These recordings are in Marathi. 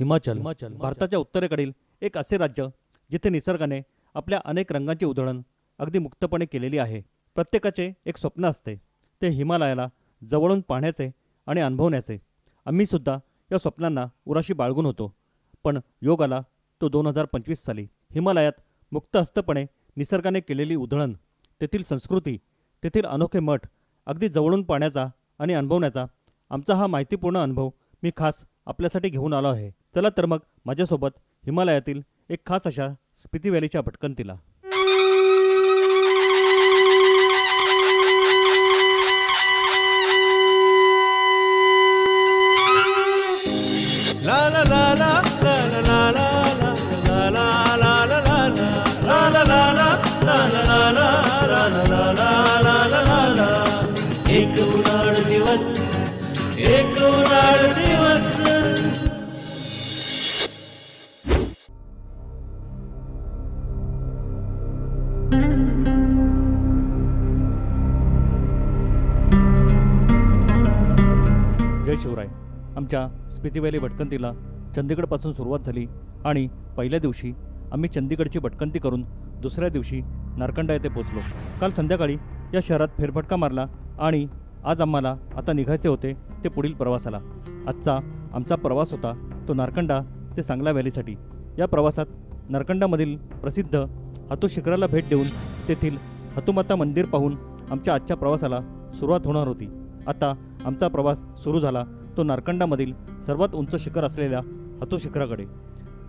हिमाचल हिमाचल भारताच्या उत्तरेकडील एक असे राज्य जिथे निसर्गाने आपल्या अनेक रंगांची उधळण अगदी मुक्तपणे केलेली आहे. प्रत्येकाचे एक स्वप्न असते. ते हिमालयाला जवळून पाहण्याचे आणि अनुभवण्याचे. आम्ही सुद्धा या स्वप्नांना उराशी बाळगून होतो. पण योग आला तो दोन हजार पंचवीस साली हिमालयात मुक्तहस्तपणे निसर्गाने केलेली उधळण तेथील संस्कृती तेथील अनोखे मठ अगदी जवळून पाहण्याचा आणि अनुभवण्याचा आमचा हा माहितीपूर्ण अनुभव मी खास आपल्यासाठी घेऊन आलो आहे. चला तर मग माझ्यासोबत हिमालयातील एक खास अशा Spiti व्हॅलीच्या भटकंतीला La la la la la la la la एक उन्हाळ दिवस एक उन्हाळ दिवस. आमच्या स्पिती भटकंतीला चंदीगडपासून सुरुवात झाली आणि पहिल्या दिवशी आम्ही चंदीगडची भटकंती करून दुसऱ्या दिवशी नारकंडा येथे पोचलो काल संध्याकाळी या शहरात फेरफटका मारला आणि आज आम्हाला आता निघायचे होते ते पुढील प्रवासाला. आजचा आमचा प्रवास होता तो नारकंडा ते सांगला व्हॅलीसाठी. या प्रवासात नारकंडामधील प्रसिद्ध हातू शिखराला भेट देऊन तेथील हतुमाता मंदिर पाहून आमच्या आजच्या प्रवासाला सुरुवात होणार होती. आता आमचा प्रवास सुरू झाला. तो नारकंडामधील सर्वात उंच शिखर असलेल्या हतोशिखराकडे.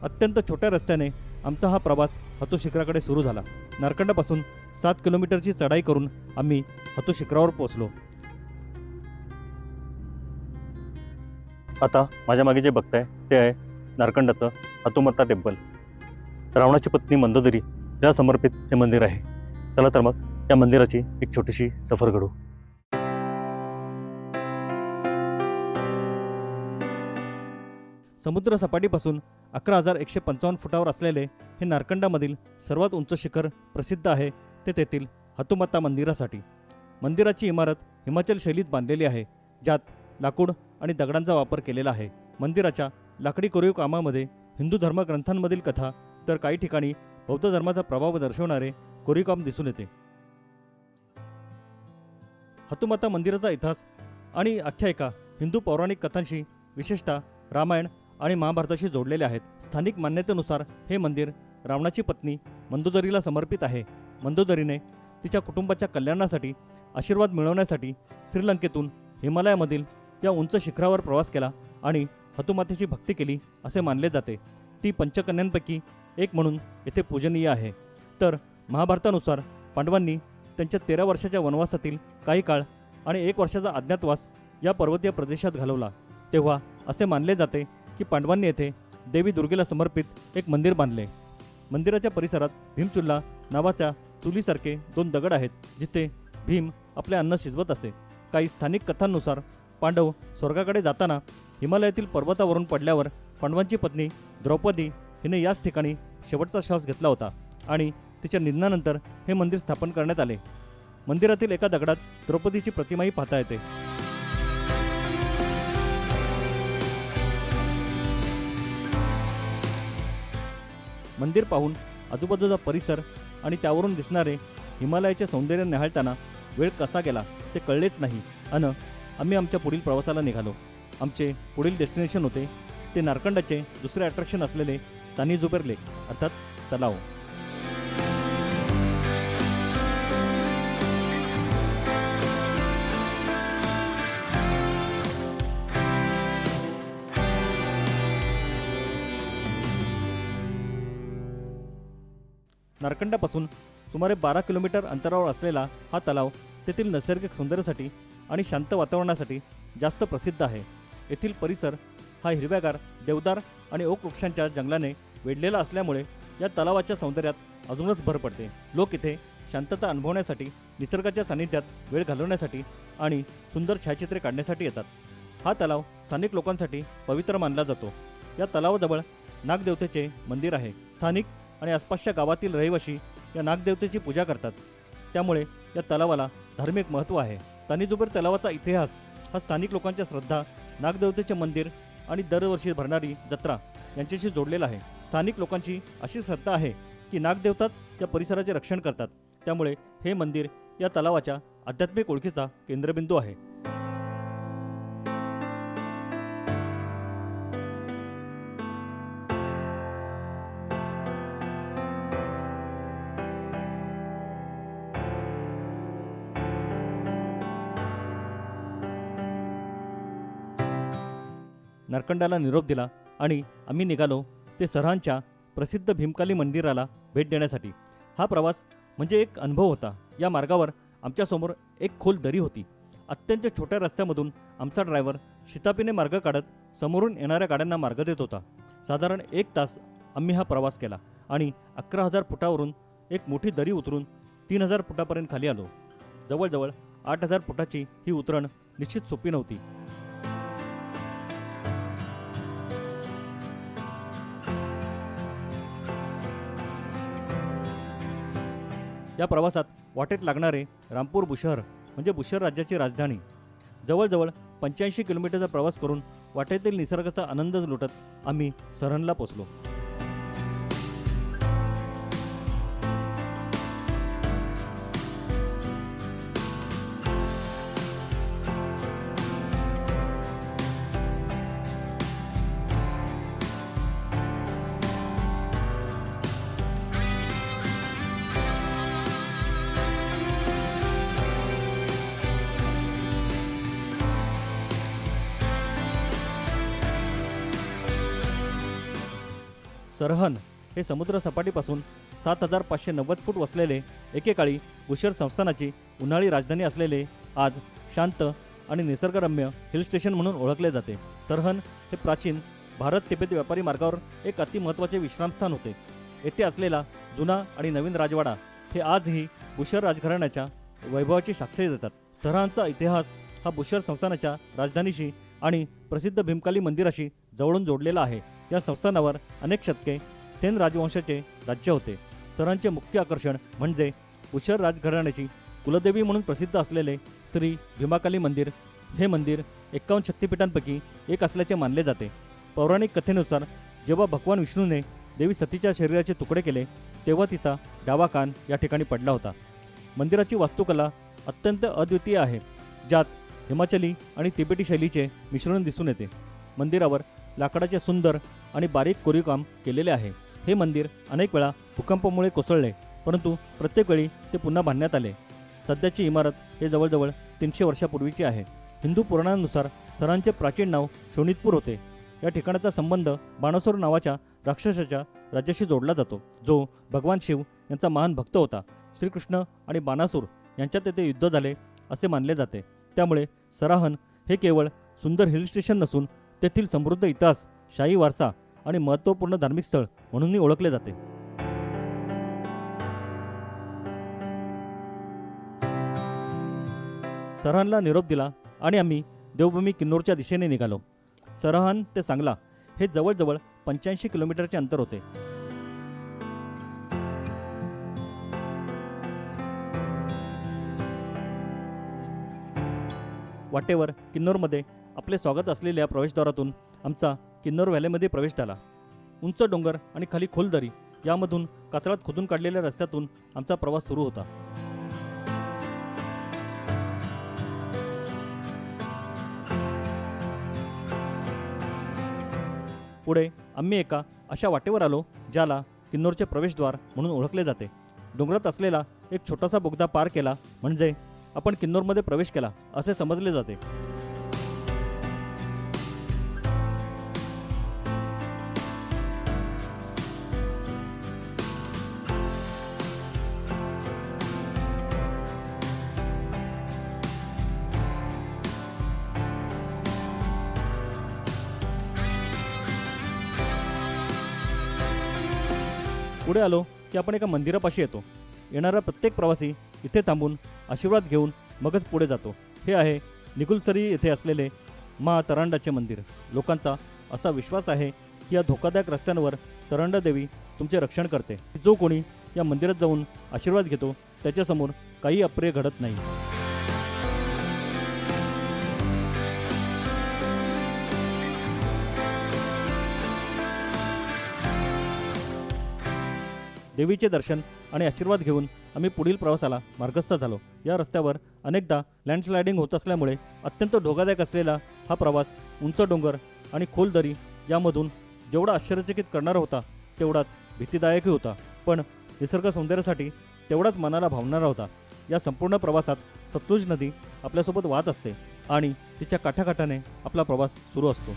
अत्यंत छोट्या रस्त्याने आमचा हा प्रवास हतोशिखराकडे सुरू झाला. नारकंडापासून सात किलोमीटरची चढाई करून आम्ही हतोशिखरावर पोहोचलो. आता माझ्या मागे जे बघताय ते आहे नारकंडाचं हतुमत्ता टेम्पल. रावणाची पत्नी मंदोदरी या समर्पित हे मंदिर आहे. चला तर मग या मंदिराची एक छोटीशी सफर घडू समुद्रसपाटीपासून अकरा हजार एकशे पंचावन्न फुटावर असलेले हे नारकंडामधील सर्वात उंच शिखर प्रसिद्ध आहे ते तेथील हतुमाता मंदिरासाठी. मंदिराची इमारत हिमाचल शैलीत बांधलेली आहे ज्यात लाकूड आणि दगडांचा वापर केलेला आहे. मंदिराच्या लाकडी कोरीव कामामध्ये हिंदू धर्मग्रंथांमधील कथा तर काही ठिकाणी बौद्ध धर्माचा प्रभाव दर्शवणारे कोरीव काम दिसून येते. हतुमाता मंदिराचा इतिहास आणि आख्यायिका हिंदू पौराणिक कथांशी विशेषतः रामायण आणि महाभारताशी जोडलेले आहेत. स्थानिक मान्यतेनुसार हे मंदिर रावणाची पत्नी मंदोदरीला समर्पित आहे. मंदोदरीने तिच्या कुटुंबाच्या कल्याणासाठी आशीर्वाद मिळवण्यासाठी श्रीलंकेतून हिमालयामधील या उंच शिखरावर प्रवास केला आणि हतुमातेची भक्ती केली असे मानले जाते. ती पंचकन्यांपैकी एक म्हणून येथे पूजनीय आहे. तर महाभारतानुसार पांडवांनी त्यांच्या तेरा वर्षाच्या वनवासातील काही काळ आणि एक वर्षाचा अज्ञातवास या पर्वतीय प्रदेशात घालवला. तेव्हा असे मानले जाते की पांडवांनी येथे देवी दुर्गेला समर्पित एक मंदिर बांधले. मंदिराच्या परिसरात भीमचुल्ला नावाच्या चुलीसारखे दोन दगड आहेत जिथे भीम आपले अन्न शिजवत असे. काही स्थानिक कथांनुसार पांडव स्वर्गाकडे जाताना हिमालयातील पर्वतावरून पडल्यावर पांडवांची पत्नी द्रौपदी हिने याच ठिकाणी शेवटचा श्वास घेतला होता आणि तिच्या निधनानंतर हे मंदिर स्थापन करण्यात आले. मंदिरातील एका दगडात द्रौपदीची प्रतिमाही पाहता येते. मंदिर पाहून आजूबाजूचा परिसर आणि त्यावरून दिसणारे हिमालयाचे सौंदर्य निहाळताना वेळ कसा गेला ते कळलेच नाही. अन आम्ही आमच्या पुढील प्रवासाला निघालो. आमचे पुढील डेस्टिनेशन होते. ते नारकंडाचे दुसरे अट्रॅक्शन असलेले तानी जुबेर लेक अर्थात तलाव. नारकंडापासून सुमारे बारा किलोमीटर अंतरावर असलेला हा तलाव तेथील नैसर्गिक सौंदर्यासाठी आणि शांत वातावरणासाठी जास्त प्रसिद्ध आहे. येथील परिसर हा हिरव्यागार देवदार आणि ओक वृक्षांच्या जंगलाने वेढलेला असल्यामुळे या तलावाच्या सौंदर्यात अजूनच भर पडते. लोक इथे शांतता अनुभवण्यासाठी निसर्गाच्या सानिध्यात वेळ घालवण्यासाठी आणि सुंदर छायाचित्रे काढण्यासाठी येतात. हा तलाव स्थानिक लोकांसाठी पवित्र मानला जातो. या तलावाजवळ नागदेवतेचे मंदिर आहे. स्थानिक आणि आसपासच्या गावातील रहिवासी या नागदेवतेची पूजा करतात. त्यामुळे या तलावाला धार्मिक महत्त्व आहे. तानीजुबर तलावाचा इतिहास हा स्थानिक लोकांच्या श्रद्धा नागदेवतेचे मंदिर आणि दरवर्षी भरणारी जत्रा यांच्याशी जोडलेला आहे. स्थानिक लोकांची अशी श्रद्धा आहे की नागदेवताच या परिसराचे रक्षण करतात. त्यामुळे हे मंदिर या तलावाच्या आध्यात्मिक ओळखीचा केंद्रबिंदू आहे. नरकंडाला निरोप दिला आणि आम्ही निघालो ते सरहांच्या प्रसिद्ध भीमकाली मंदिराला भेट देण्यासाठी. हा प्रवास म्हणजे एक अनुभव होता. या मार्गावर आमच्यासमोर एक खोल दरी होती. अत्यंत छोट्या रस्त्यामधून आमचा ड्रायव्हर शितापीने मार्ग काढत समोरून येणाऱ्या गाड्यांना मार्ग देत होता. साधारण एक तास आम्ही हा प्रवास केला आणि अकरा हजार फुटावरून एक मोठी दरी उतरून तीन हजार फुटापर्यंत खाली आलो. जवळजवळ आठ हजार फुटाची ही उतरण निश्चित सोपी नव्हती. या प्रवासात वाटेत लागणारे रामपूर बुशहर म्हणजे बुशहर राज्याची राजधानी. जवळजवळ पंच्याऐंशी किलोमीटरचा प्रवास करून वाटेतील निसर्गाचा आनंद लुटत आम्ही सरहनला पोचलो. सरहन हे समुद्र सपाटीपासून सात हजार पाचशे नव्वद फूट वसलेले एकेकाळी बुशर संस्थानाची उन्हाळी राजधानी असलेले आज शांत आणि निसर्गरम्य हिल स्टेशन म्हणून ओळखले जाते. सरहन हे प्राचीन भारत तिबेत व्यापारी मार्गावर एक अति महत्त्वाचे विश्रामस्थान होते. येथे असलेला जुना आणि नवीन राजवाडा हे आजही बुशर राजघराण्याच्या वैभवाची साक्षी देतात. सरहांचा इतिहास हा बुशर संस्थानाच्या राजधानीशी आणि प्रसिद्ध भीमकाली मंदिराशी जवळून जोडलेला आहे. या संस्थानावर अनेक शतके सेन राजवंशाचे राज्य होते. सरांचे मुख्य आकर्षण म्हणजे उशर राजघराण्याची कुलदेवी म्हणून प्रसिद्ध असलेले श्री भीमाकाली मंदिर हे मंदिर एक्कावन्न शक्तिपीठांपैकी एक असल्याचे मानले जाते. पौराणिक कथेनुसार जेव्हा भगवान विष्णूने देवी सतीच्या शरीराचे तुकडे केले तेव्हा तिचा डावा कान या ठिकाणी पडला होता. मंदिराची वास्तुकला अत्यंत अद्वितीय आहे ज्यात हिमाचली आणि तिबेटी शैलीचे मिश्रण दिसून येते. मंदिरावर लाकडाचे सुंदर आणि बारीक कोरीवकाम केलेले आहे. हे मंदिर अनेक वेळा भूकंपामुळे कोसळले परंतु प्रत्येक वेळी ते पुन्हा बांधण्यात आले. सध्याची इमारत हे जवळजवळ तीनशे वर्षापूर्वीची आहे. हिंदू पुराणांनुसार सरांचे प्राचीन नाव शोणितपूर होते. या ठिकाणाचा संबंध बाणासूर नावाच्या राक्षसाच्या राज्याशी जोडला जातो जो भगवान शिव यांचा महान भक्त होता. श्रीकृष्ण आणि बाणासूर यांच्यात तेथे युद्ध झाले असे मानले जाते. त्यामुळे सराहन हे केवळ सुंदर हिल स्टेशन नसून तेथील समृद्ध इतिहास शाही वारसा आणि महत्त्वपूर्ण धार्मिक स्थळ म्हणूनही ओळखले जाते. सरहानला निरोप दिला आणि आम्ही देवभूमी किन्नूरच्या दिशेने निघालो. सरहान ते सांगला हे जवळजवळ पंच्याऐंशी किलोमीटरचे अंतर होते. वाटेवर किन्नौरमध्ये आपले स्वागत असलेल्या प्रवेशद्वारातून आमचा किन्नौर व्हॅलीमध्ये प्रवेश झाला. उंच डोंगर आणि खाली खोल दरी यामधून कातळात खोदून काढलेल्या रस्त्यातून आमचा प्रवास सुरू होता. पुढे आम्ही एका अशा वाटेवर आलो ज्याला किन्नौरचे प्रवेशद्वार म्हणून ओळखले जाते. डोंगरात असलेला एक छोटासा बोगदा पार केला म्हणजे आपण किन्नौरमध्ये प्रवेश केला असे समजले जाते. पुढे आलो की आपण एका मंदिरापाशी येतो. येणारा प्रत्येक प्रवासी इथे थांबून आशीर्वाद घेऊन मगच पुढे जातो. हे आहे निकुलसरी येथे असलेले मा तरांडाचे मंदिर. लोकांचा असा विश्वास आहे की या धोकादायक रस्त्यांवर तरंडा देवी तुमचे रक्षण करते. जो कोणी या मंदिरात जाऊन आशीर्वाद घेतो त्याच्यासमोर काही अप्रिय घडत नाही. देवीचे दर्शन आणि आशीर्वाद घेऊन आम्ही पुढील प्रवासाला मार्गस्थ झालो. या रस्त्यावर अनेकदा लँडस्लायडिंग होत असल्यामुळे अत्यंत धोकादायक असलेला हा प्रवास उंच डोंगर आणि खोल दरी यामधून जेवढा आश्चर्यचकित करणारा होता तेवढाच भीतीदायकही होता. पण निसर्ग सौंदर्यासाठी तेवढाच मनाला भावणारा होता. या संपूर्ण प्रवासात सतलुज नदी आपल्यासोबत वाहत असते आणि तिच्या काठाकाठाने आपला प्रवास सुरू असतो.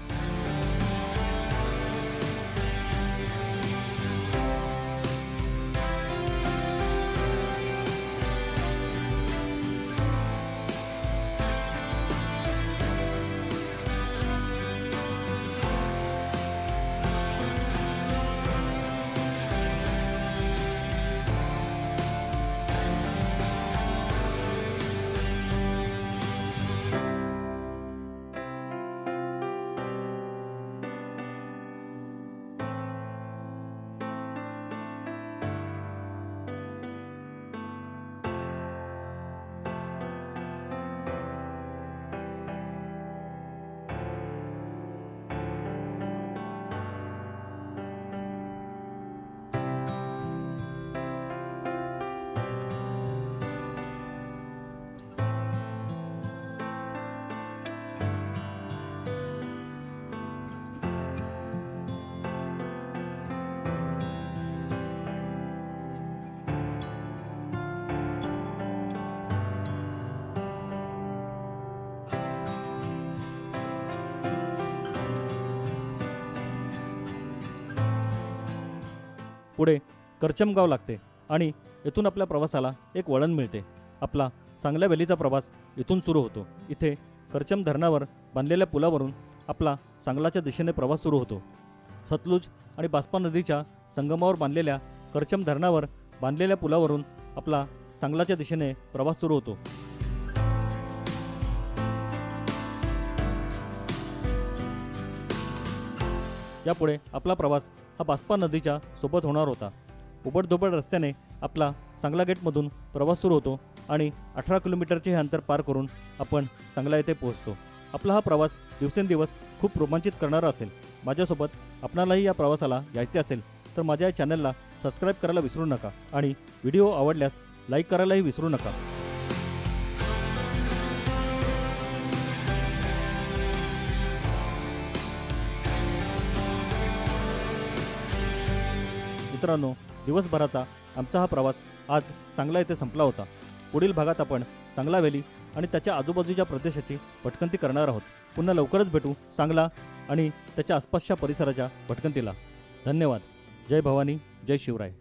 पुढे करचमगाव लागते आणि येथून आपल्या प्रवासाला एक वळण मिळते. आपला सांगल्या वेलीचा प्रवास इथून सुरू होतो. इथे करचम धरणावर बांधलेल्या पुलावरून आपला सांगलाच्या दिशेने प्रवास सुरू होतो. सतलुज आणि बास्पा नदीच्या संगमावर बांधलेल्या करचम धरणावर बांधलेल्या पुलावरून आपला सांगलाच्या दिशेने प्रवास सुरू होतो. यापुढे आपला प्रवास हा बास्पा नदीच्या सोबत होणार होता. उबडधोबड रस्त्याने आपला सांगला गेटमधून प्रवास सुरू होतो आणि अठरा किलोमीटरचे हे अंतर पार करून आपण सांगला येथे पोहोचतो. आपला हा प्रवास दिवसेंदिवस खूप रोमांचित करणारा असेल. माझ्यासोबत आपणालाही या प्रवासाला यायचे असेल तर माझ्या या चॅनलला सबस्क्राईब करायला विसरू नका आणि व्हिडिओ आवडल्यास लाईक करायलाही विसरू नका. मित्रांनो दिवसभराचा आमचा हा प्रवास आज सांगला येथे संपला होता. पुढील भागात आपण सांगला व्हॅली आणि त्याच्या आजूबाजूच्या प्रदेशाची भटकंती करणार आहोत. पुन्हा लवकरच भेटू सांगला आणि त्याच्या आसपासच्या परिसराच्या भटकंतीला. धन्यवाद. जय भवानी जय शिवराय.